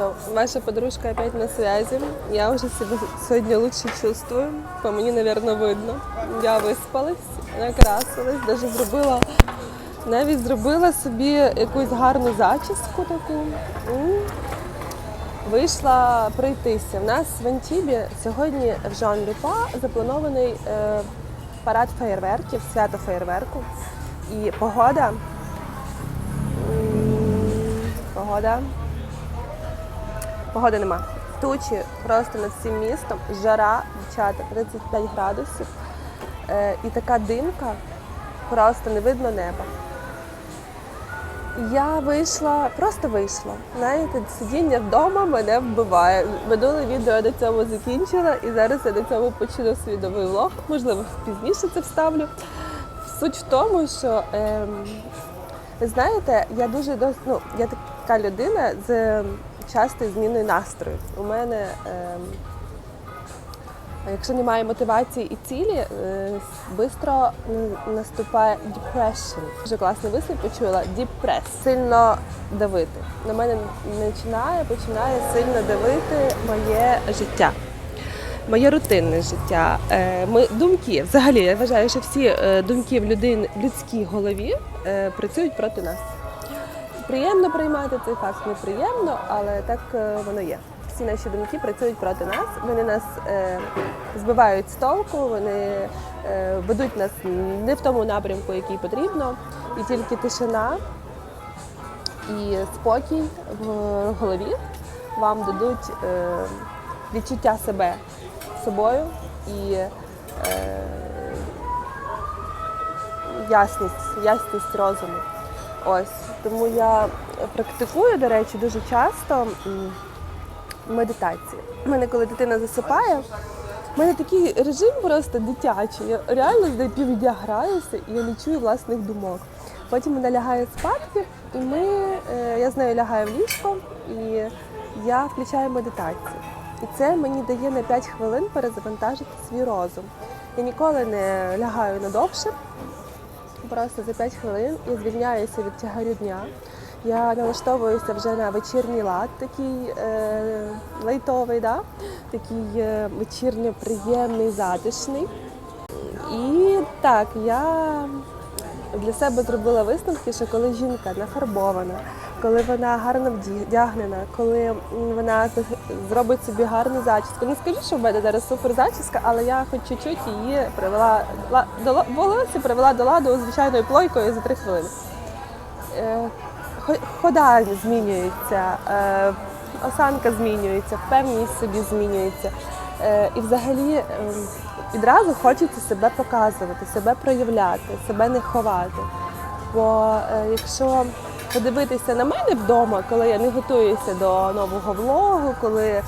що ваша подружка опять на связи. Я вже себе сьогодні лучше чувствую. По мені, мабуть, видно. Я виспалась, накрасилась, навіть зробила, навіть зробила собі якусь гарну зачіску таку. Вийшла пройтися. У нас в Антібі сьогодні в Жан Люпа запланований е, парад феєрверків, свято феєрверку. І погода. Погода. Погоди нема. Тучі просто над всім містом. Жара, дівчата, 35 градусів. Е, і така димка, просто не видно неба. Я вийшла, просто вийшла. Знаєте, сидіння вдома мене вбиває. Минуле відео я до цього закінчила, і зараз я до цього почну свій новий влог. Можливо, пізніше це вставлю. Суть в тому, що ви знаєте, я дуже ну, я така людина з частою зміною настрою. У мене, ем, якщо немає мотивації і цілі, швидко наступає depression. Дуже класний вислів почула депрес. Сильно давити. На мене починає, починає сильно давити моє життя. Моє рутинне життя, Е, ми думки. Взагалі, я вважаю, що всі е, думки в людин в людській голові е, працюють проти нас. Приємно приймати цей факт, неприємно, але так е, воно є. Всі наші думки працюють проти нас. Вони нас е, збивають з толку, вони е, ведуть нас не в тому напрямку, який потрібно, і тільки тишина і спокій в голові вам дадуть е, відчуття себе собою і е, ясність, ясність розуму. Ось тому я практикую, до речі, дуже часто медитації. У мене, коли дитина засипає, в мене такий режим просто дитячий. Я реально з півдня граюся і я не чую власних думок. Потім вона лягає спадки, і ми, е, я з нею лягаю в ліжко і я включаю медитацію. І це мені дає на 5 хвилин перезавантажити свій розум. Я ніколи не лягаю надовше, Просто за 5 хвилин і звільняюся від тягарю дня. Я налаштовуюся вже на вечірній лад, такий е, лайтовий, да? такий е, вечірньо приємний, затишний. І так, я для себе зробила висновки, що коли жінка нафарбована, коли вона гарно вдягнена, коли вона зробить собі гарну зачіску. Не скажу, що в мене зараз супер зачіска, але я хоч чуть-чуть її привела до волосся привела до ладу звичайною плойкою за три хвилини. Е, Хода змінюється, е, осанка змінюється, впевненість собі змінюється. Е, І взагалі е, відразу хочеться себе показувати, себе проявляти, себе не ховати. Бо якщо подивитися на мене вдома, коли я не готуюся до нового влогу, коли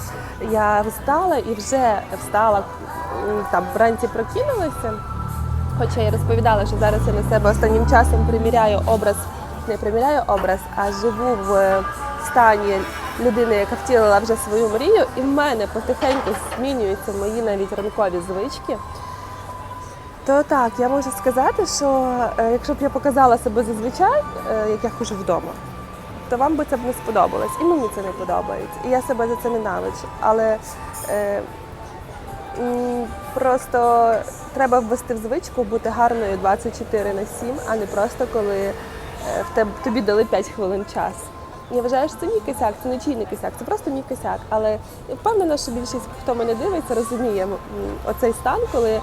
я встала і вже встала там вранці прокинулася, Хоча я розповідала, що зараз я на себе останнім часом приміряю образ, не приміряю образ, а живу в стані людини, яка втілила вже свою мрію, і в мене потихеньку змінюються мої навіть ранкові звички. То так, я можу сказати, що е, якщо б я показала себе зазвичай, е, як я хожу вдома, то вам би це б не сподобалось. І мені це не подобається. І я себе за це ненавиджу. Але е, просто треба ввести в звичку бути гарною 24 на 7, а не просто коли е, в теб, тобі дали 5 хвилин час. Я вважаю, що це мій косяк, це не чийний косяк, це просто мій косяк. Але впевнена, що більшість, хто мене дивиться, розуміє оцей стан, коли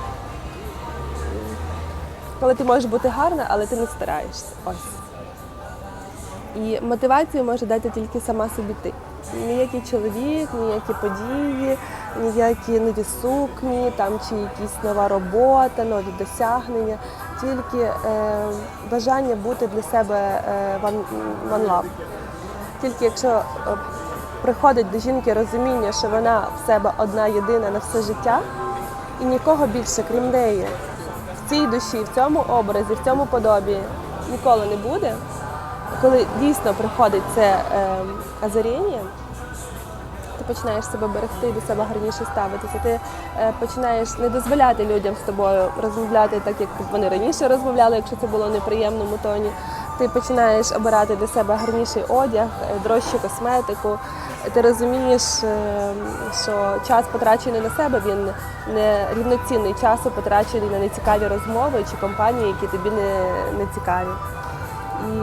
коли ти можеш бути гарна, але ти не стараєшся. Ось. І мотивацію може дати тільки сама собі ти. Ніякий чоловік, ніякі події, ніякі нові сукні, там чи якісь нова робота, нові досягнення, тільки е, бажання бути для себе е, one love. Тільки якщо е, приходить до жінки розуміння, що вона в себе одна єдина на все життя, і нікого більше, крім неї, цій душі, в цьому образі, в цьому подобі ніколи не буде. Коли дійсно приходить це е, озаріння, ти починаєш себе берегти до себе гарніше ставитися. Ти е, починаєш не дозволяти людям з тобою розмовляти так, як вони раніше розмовляли, якщо це було в неприємному тоні. Ти починаєш обирати для себе гарніший одяг, е, дорожчу косметику, ти розумієш, е, що час потрачений на себе, він не рівноцінний часу потрачений на нецікаві розмови чи компанії, які тобі не, не цікаві. І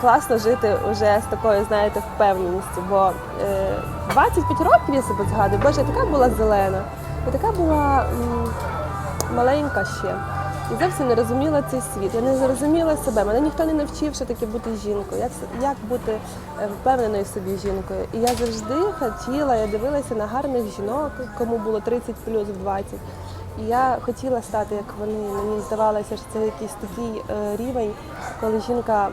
класно жити вже з такою, знаєте, впевненістю, бо е, 25 років я себе згадую, боже, я така була зелена, я така була маленька ще. І зовсім не розуміла цей світ. Я не зрозуміла себе. Мене ніхто не навчив, що таке бути жінкою, як, як бути е, впевненою собі жінкою. І я завжди хотіла, я дивилася на гарних жінок, кому було 30 плюс в 20. І я хотіла стати як вони. Мені здавалося, що це якийсь такий е, рівень, коли жінка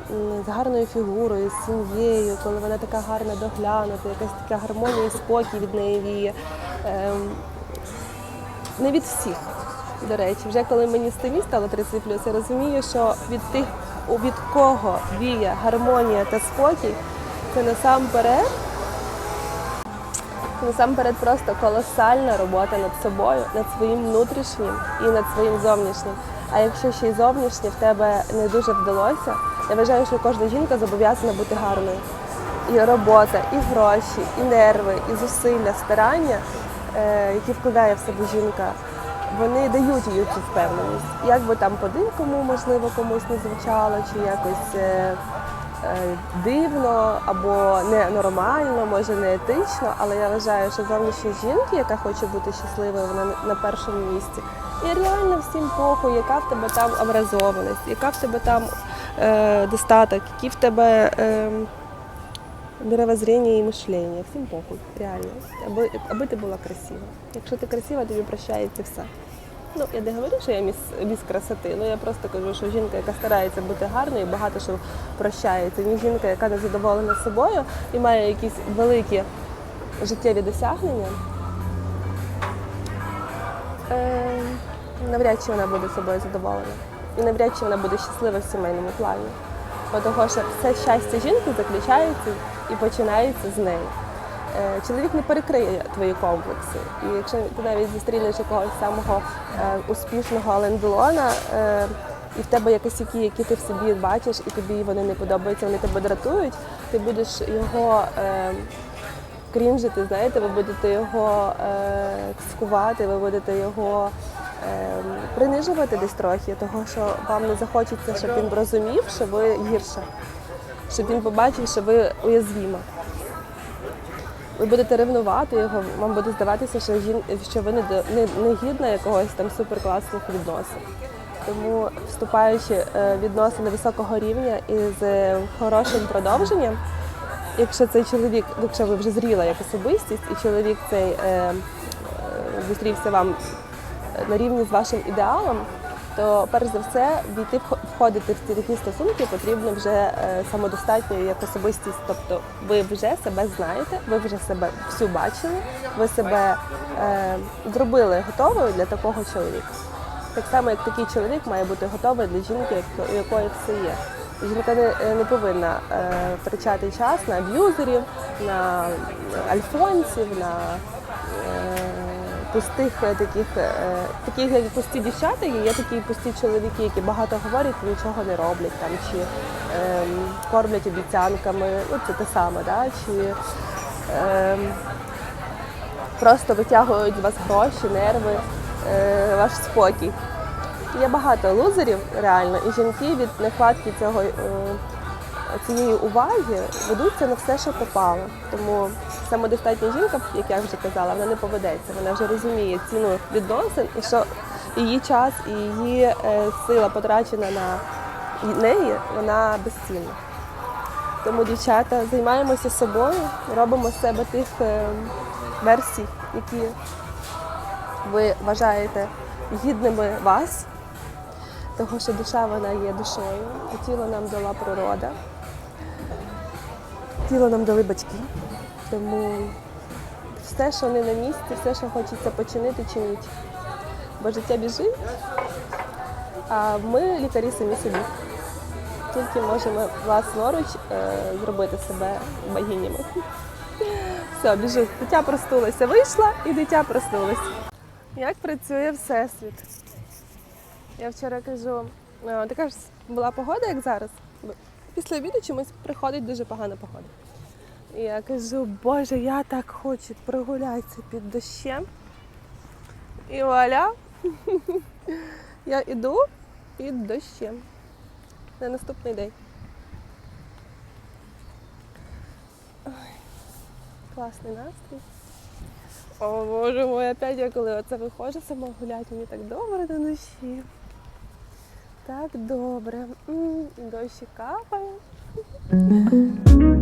з гарною фігурою, з сім'єю, коли вона така гарна доглянута, якась така гармонія і спокій від неї віє. Ем, не від всіх. До речі, вже коли мені тим стало 30 я розумію, що від тих, від кого віє гармонія та спокій, це насамперед, насамперед просто колосальна робота над собою, над своїм внутрішнім і над своїм зовнішнім. А якщо ще й зовнішнє в тебе не дуже вдалося, я вважаю, що кожна жінка зобов'язана бути гарною. І робота, і гроші, і нерви, і зусилля, старання, е, які вкладає в себе жінка, вони дають їй цю впевненість. Як би там по-дикому, можливо, комусь не звучало, чи якось е, е, дивно або ненормально, може не етично, але я вважаю, що зовнішня жінки, яка хоче бути щасливою, вона на- на першому місці. І реально всім похуй, яка в тебе там образованість, яка в тебе там е, достаток, які в тебе. Е, мировоззрение і мишлення, всім похуй, реально. Аби, аби ти була красива. Якщо ти красива, тобі прощається все. Ну, я не говорю, що я міс, міс красоти, ну я просто кажу, що жінка, яка старається бути гарною, багато що прощається, ніж жінка, яка не задоволена собою і має якісь великі життєві досягнення. Е, навряд чи вона буде собою задоволена. І навряд чи вона буде щаслива в сімейному плані. Бо того, що все щастя жінки заключається і починається з неї. Е, Чоловік не перекриє твої комплекси. І якщо ти навіть зустрінеш якогось самого е, успішного Алендолона, е, і в тебе є косяки, які ти в собі бачиш, і тобі вони не подобаються, вони тебе дратують, ти будеш його крінжити, знаєте, ви будете його е, ви будете його принижувати десь трохи, того що вам не захочеться, щоб він розумів, що ви гірша, щоб він побачив, що ви уязвіма. Ви будете ревнувати його, вам буде здаватися, що, жін... що ви не, до- не, не гідна якогось там суперкласних відносин. Тому вступаючи е, в відносини високого рівня і з е, хорошим продовженням, якщо цей чоловік, якщо ви вже зріла як особистість, і чоловік цей е, е, зустрівся вам на рівні з вашим ідеалом, то перш за все війти вх- входити в ці такі стосунки потрібно вже е, самодостатньою як особистість. Тобто ви вже себе знаєте, ви вже себе всю бачили, ви себе е, зробили готовою для такого чоловіка. Так само, як такий чоловік має бути готовий для жінки, у якої все є. Жінка не, е, не повинна е, втрачати час на аб'юзерів, на альфонців, на е, пустих е, таких, е, таких як пусті дівчата, є, такі пусті чоловіки, які багато говорять нічого не роблять там, чи е, кормлять обіцянками, ну це те саме, да? чи е, просто витягують з вас гроші, нерви, е, ваш спокій. Є багато лузерів реально, і жінки від нехватки цього е, цієї уваги ведуться на все, що попало. Тому самодостатня жінка, як я вже казала, вона не поведеться. Вона вже розуміє ціну відносин і що її час і її е, сила потрачена на неї, вона безцінна. Тому, дівчата, займаємося собою, робимо з себе тих е, версій, які ви вважаєте гідними вас, того, що душа вона є душою, а тіло нам дала природа. Тіло нам дали батьки. Тому все, що не на місці, все, що хочеться починити, чиніть. Бо життя біжить, а ми лікарі самі собі. Тільки можемо власноруч е, зробити себе богинями. Все, біжу. Дитя проснулося, вийшла і дитя проснулося. Як працює всесвіт? Я вчора кажу, е, така ж була погода, як зараз. Після обіду чомусь приходить дуже погана погода. І я кажу, боже, я так хочу прогулятися під дощем. І вуаля, я іду під дощем на наступний день. Класний настрій. О, боже мой, опять я коли оце виходжу сама гуляти, мені так добре на душі. Так добре. Дощі капає.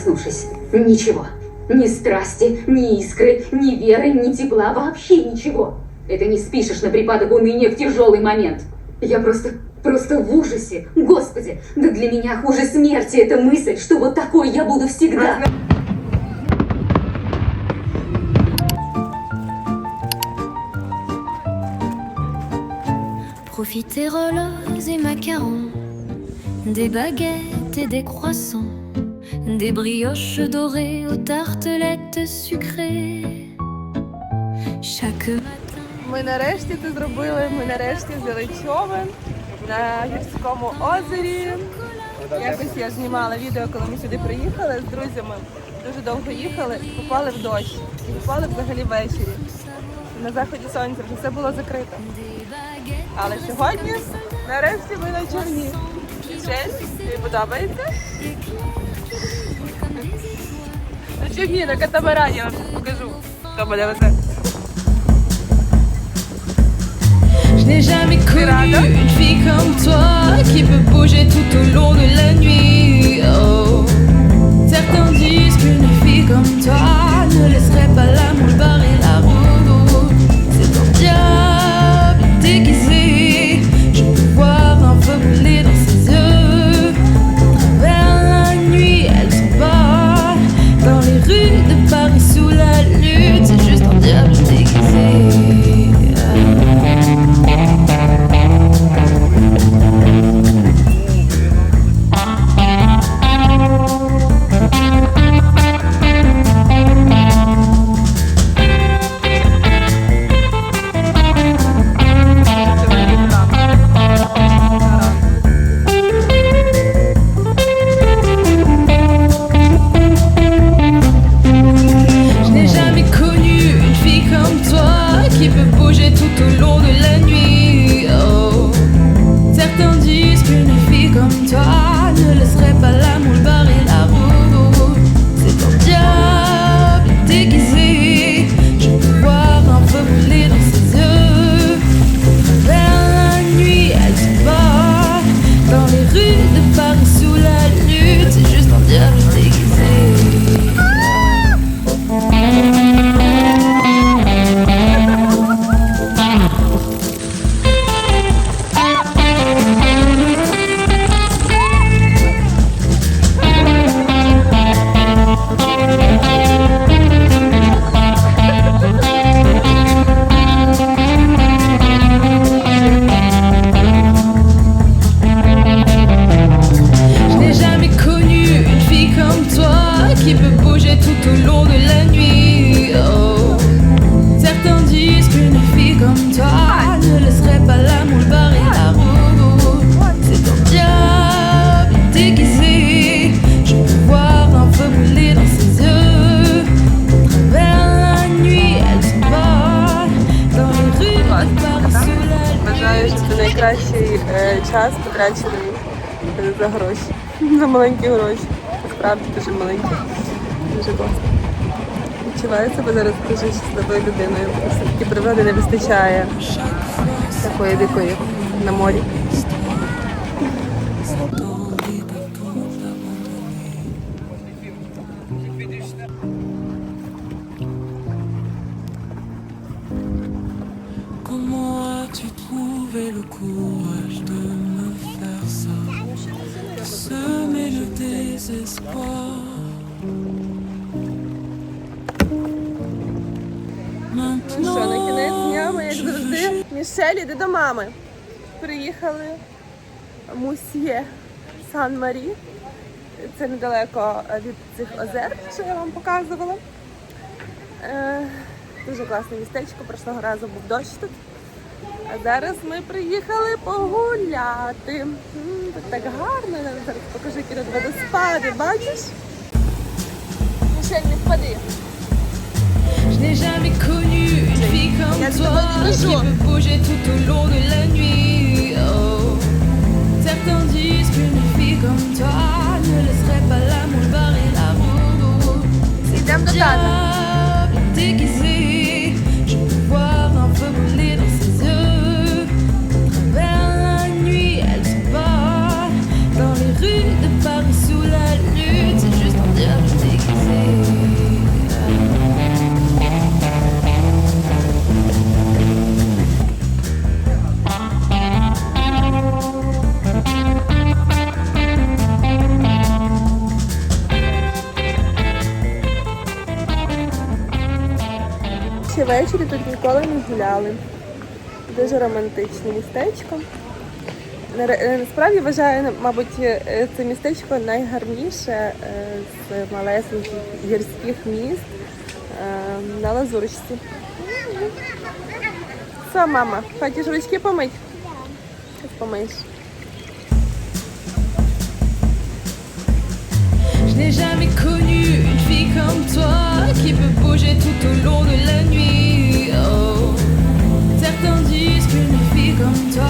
проснувшись? Ничего. Ни страсти, ни искры, ни веры, ни тепла, вообще ничего. Это не спишешь на припадок уныния в тяжелый момент. Я просто, просто в ужасе. Господи, да для меня хуже смерти эта мысль, что вот такой я буду всегда. Profiteroles et macarons, des baguettes et des croissants, des brioches dorées aux tartelettes sucrées. Chaque matin. Ми нарешті це зробили. Ми нарешті взяли човен на гірському озері. Якось я знімала відео, коли ми сюди приїхали з друзями. Дуже довго їхали попали в дощ. І попали взагалі ввечері. На заході сонця вже все було закрито. Але сьогодні нарешті ми на човні. Честь, тобі подобається? На човні, на катамарані, я вам щас покажу. Хто буде везе. Je n'ai jamais connu Miranda. une fille comme toi qui peut bouger tout au long de la nuit. Oh. Certains disent qu'une fille comme toi ne laisserait pas l'amour barrer la route. C'est un diable déguisé. За маленькі гроші. Насправді дуже маленькі. Дуже класно. Відчуваю себе зараз дуже щасливою людиною. Все-таки природи не вистачає такої дикої на морі. Мішель, іди до мами. Приїхали Мусьє Сан-Марі. Це недалеко від цих озер, що я вам показувала. Е, дуже класне містечко, прошлого разу був дощ тут. А зараз ми приїхали погуляти. Тут так гарно, зараз покажу, які тут водоспади, бачиш? Мішель, не впади. Je n'ai jamais connu fille comme toi qui peut bouger tout au long de la nuit. Oh. Certains disent qu'une fille comme toi ne laisserait pas l'amour barrer la route. C'est un de ніколи не гуляли. Дуже романтичне містечко. Е, Насправді вважаю, мабуть, е, це містечко найгарніше е, з малесеньких гірських міст на Лазурочці. Все, мама, хочеш ручки помить? Щас Помиєш. N'ai jamais connu une fille comme toi qui peut bouger tout au long de la nuit. Disent qu'une fille comme toi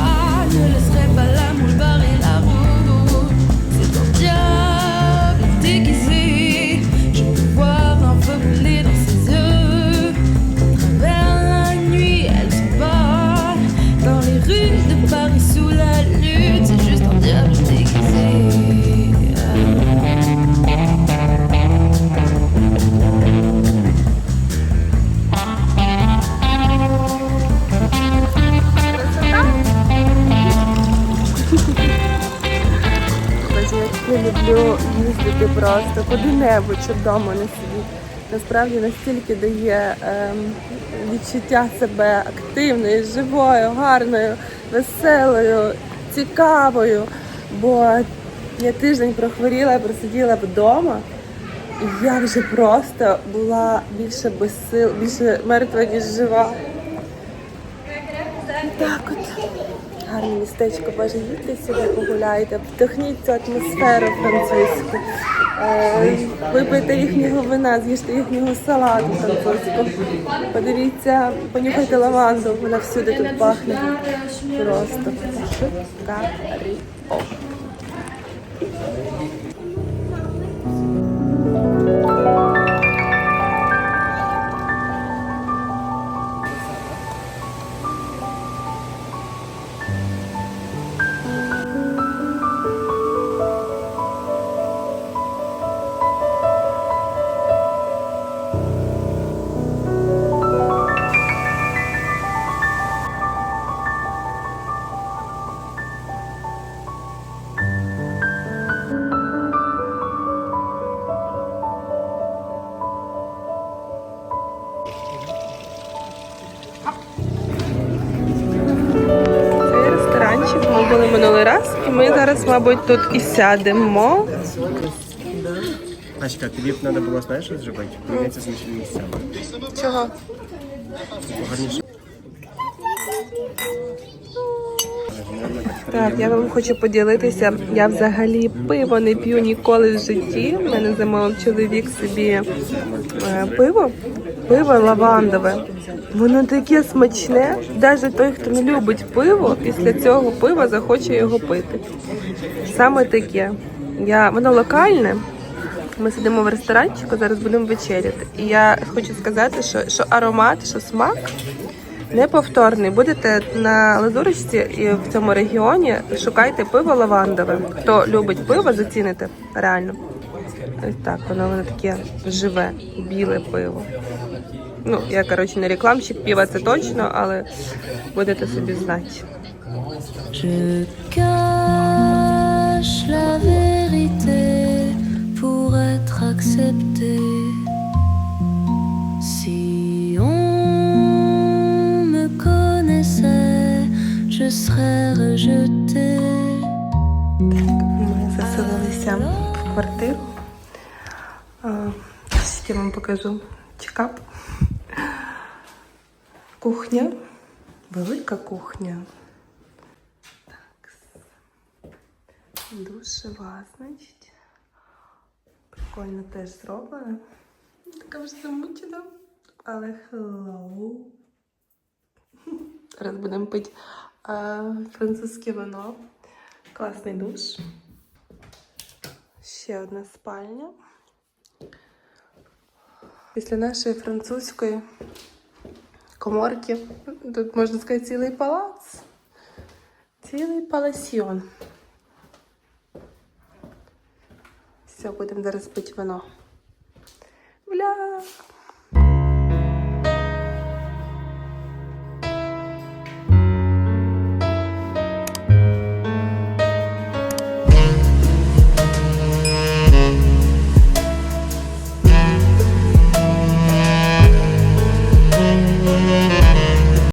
ne laisserait pas l'amour їздити просто куди-небудь, щоб вдома не сидіти. Насправді настільки дає ем, відчуття себе активною, живою, гарною, веселою, цікавою. Бо я тиждень прохворіла, просиділа вдома, і я вже просто була більше без сил, більше мертва, ніж жива. Так от. Гарне містечко, боже, сюди, погуляйте, вдихніть цю атмосферу французьку, е, випийте їхнього вина, з'їжте їхнього салату французького. Подивіться, понюхайте лаванду, вона всюди тут пахне. Просто шикарі. Зараз, мабуть, тут і сядемо. Аська, тобі б треба було, знаєш, що зробити? Помінятися з іншими місцями. Чого? Гарніше. Так, я вам хочу поділитися. Я взагалі пиво не п'ю ніколи в житті. У мене замовив чоловік собі е, пиво. Пиво лавандове. Воно таке смачне. Навіть той, хто не любить пиво, після цього пива захоче його пити. Саме таке. Я, воно локальне. Ми сидимо в ресторанчику, зараз будемо вечеряти. І я хочу сказати, що, що аромат, що смак неповторний. Будете на Лазурочці і в цьому регіоні шукайте пиво лавандове. Хто любить пиво, заціните реально. Ось так, воно воно таке живе, біле пиво. Ну, я коротше не рекламщик пива, це точно, але будете собі знати. Je cache la vérité pour être accepté. Si je serais rejeté. Ми заселилися в квартиру. Зараз я вам покажу чекап. Кухня. Велика кухня. Так. Душева, значить. Прикольно теж зроблено. Така вже замучена. Але hello. Зараз будемо пити французьке вино. Класний душ. Ще одна спальня. Після нашої французької коморки тут можна сказати цілий палац. Цілий паласьйон. Все, будемо зараз пити вино.